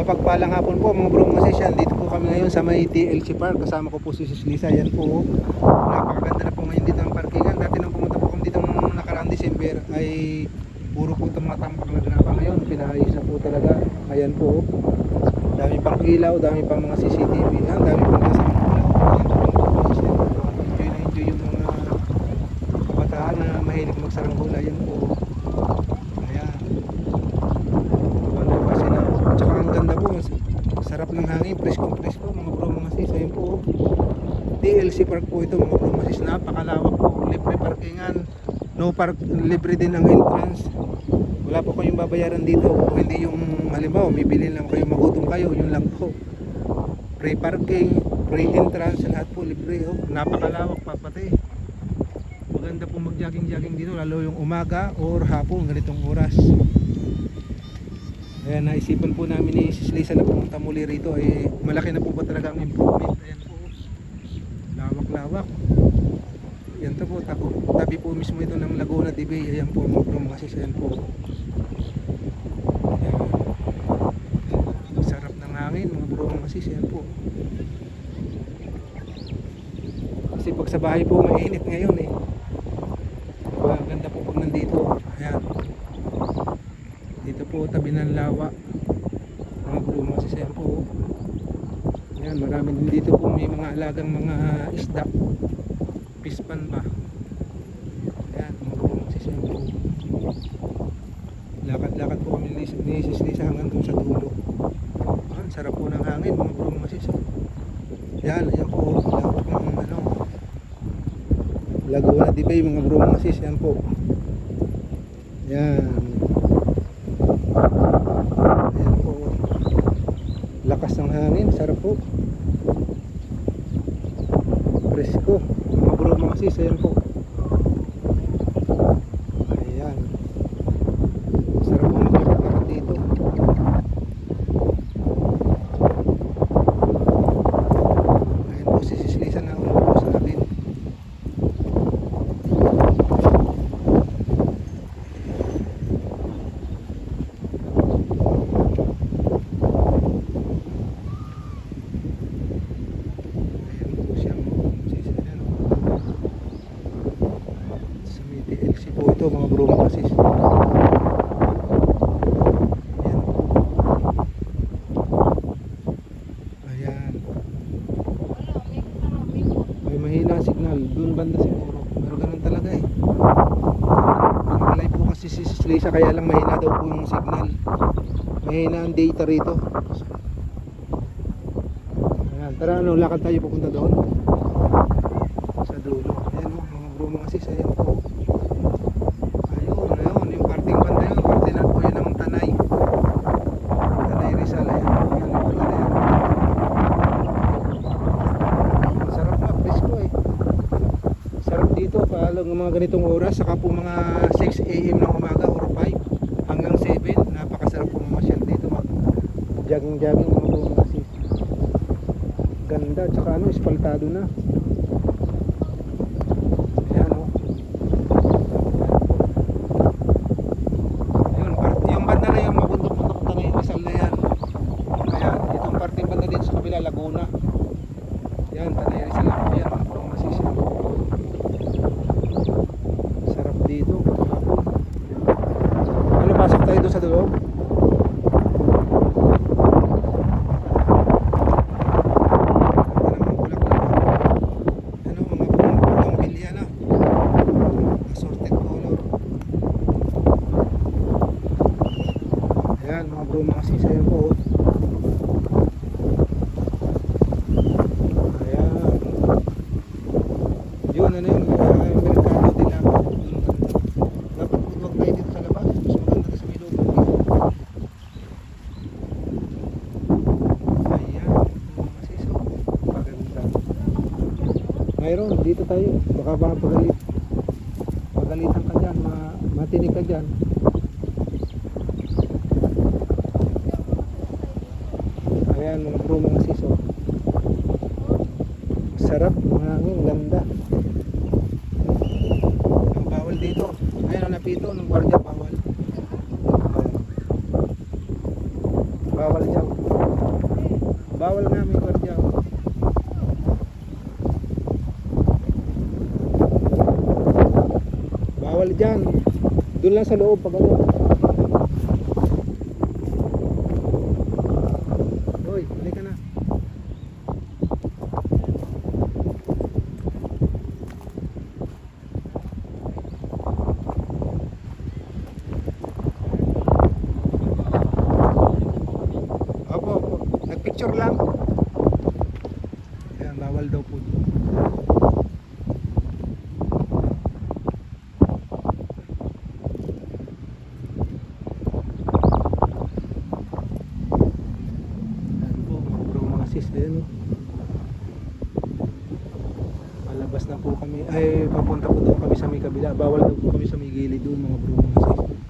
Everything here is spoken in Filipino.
Mapagpalang hapon po mga bro mga sis yan. Dito po kami ngayon sa may TLC Park. Kasama ko po si Sis Lisa. Yan po. Napakaganda na po ngayon dito ng parkingan. Dati nang pumunta po kami dito nung nakaraang December ay puro po itong mga tampak na ganapa ngayon. Pinaayos na po talaga. Ayan po. Dami pang ilaw, dami pang mga CCTV. Yan, dami pang nasa Enjoy na enjoy yung mga kabataan na mahilig magsaranggola. Yan po. Ayan. Wala kasi na. Tsaka ang ganda po. mas- Sarap ng hangin. Preskong presko mga bro mga sis. Ayun po. DLC Park po ito mga bro. Napakalawak po. Libre parkingan. No park. Libre din ang entrance. Wala po kayong babayaran dito. Kung hindi yung halimbawa, bibili lang kayo, magutom kayo. Yun lang po. Free parking, free entrance, lahat po libre. Oh. Napakalawak pa pati. Maganda po mag-jogging-jogging dito lalo yung umaga or hapon ganitong oras. Kaya naisipan po namin ni Sis Lisa na pumunta muli rito eh malaki na po ba talaga ang improvement. Ayan po. Lawak-lawak. Yan to po, tabi, tabi po mismo ito ng Laguna TV. Ayan po mga sis, ayan po. Ayan. Sarap ng hangin mga bro, mga sis, ayan po. Kasi pag sa bahay po mainit ngayon eh. Diba, ganda po pag nandito. Ayan. Po tabi ng lawa. Mga bro, mga sis, ayan po. Ayan, marami din dito po may mga alagang mga isda. Pispan ba? Ayan, mga bro, mga sis, ayan po. Lakad-lakad po kami ni ni Sis Lisa hanggang dun sa dulo. Ayan, sarap po ng hangin mga bro, mga sis. oh. Yan, ayan po. Lawak ng ano. Laguna di Bay mga bro, mga sis. Yan po. Yan. Ayan po. Lakas ng hangin, sarap po. Presko. Mga bro, mga sis. Ayan po. Ayan. Sarap po maglakad-lakad dito. Ayan po si Sis Lisa na una po sa akin. Ayan po siya mga sis. Ayan. Sa may TLC po ito mga bro mga sis. Ayan. Ayan. Mahina signal. Doon banda siguro. Pero ganun talaga eh. Malay po kasi si Sis Lisa kaya lang mahina daw po yung signal. Mahina ang data rito. Ayan. Tara ano, lakad tayo pupunta doon. Sa dulo. Ayan o, mga bro mga sis. Ayan po. Ayun, ayun. Yung parting banda yun. Parte na po yun ng Tanay. Tanay Rizal. Ayan po. Yan. Yung banda na yan. Sarap na, presko eh. Sarap paalang ng mga ganitong oras, saka po mga 6 a.m. ng umaga or 5 hanggang 7, napakasarap po mamasyal dito mag jogging-jogging mga po mga sis. Ganda, tsaka ano, espaltado na. Ayan o. Ayun, part- yung banda na yung mabundok-bundok na yung Rizal na yan. Ayan, itong parting banda dito sa kabila, Laguna. Yan, Tanay Rizal lang po yan, mga purong masisi. Sarap dito, kahapon. Ano, pasok tayo doon sa loob? Ano. Ayan, mga bro, mga sisa yan Mayroon, dito tayo. Baka baka pagalit. Pagalitan ka dyan, ma matinig ka dyan. Ayan, mga bro, mga siso. Sarap, mga hangin, ganda. Ang bawal dito. Ayan, ang napito, ng gwardiya, bawal. Bawal dyan. Bawal namin. dyan doon lang sa loob pag ano Hoy, halika na Opo, opo. Nagpicture lang. kabila. Bawal daw po kami sa may gilid doon mga bro mga sis. Eh.